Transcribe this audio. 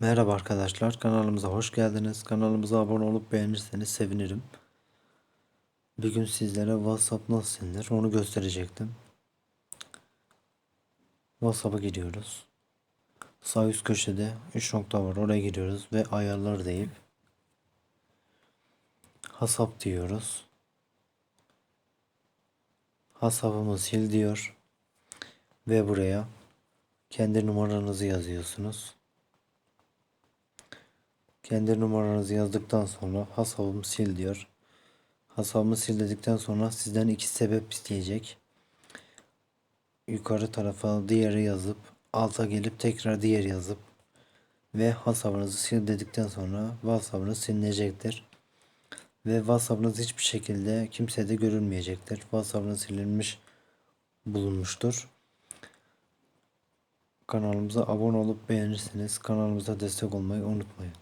Merhaba arkadaşlar, kanalımıza hoş geldiniz. Kanalımıza abone olup beğenirseniz sevinirim. Bugün sizlere WhatsApp nasıl silinir onu gösterecektim. WhatsApp'a giriyoruz. Sağ üst köşede 3 nokta var. Oraya giriyoruz ve ayarlar deyip Hasap diyoruz. Hasabımı sil diyor. Ve buraya kendi numaranızı yazıyorsunuz. Kendi numaranızı yazdıktan sonra hasabımı sil diyor. Hasabımı sil dedikten sonra sizden iki sebep isteyecek. Yukarı tarafa diğeri yazıp alta gelip tekrar diğer yazıp ve hasabınızı sil dedikten sonra WhatsApp'ınız silinecektir. Ve WhatsApp'ınız hiçbir şekilde kimsede görülmeyecektir. WhatsApp'ınız silinmiş bulunmuştur. Kanalımıza abone olup beğenirseniz kanalımıza destek olmayı unutmayın.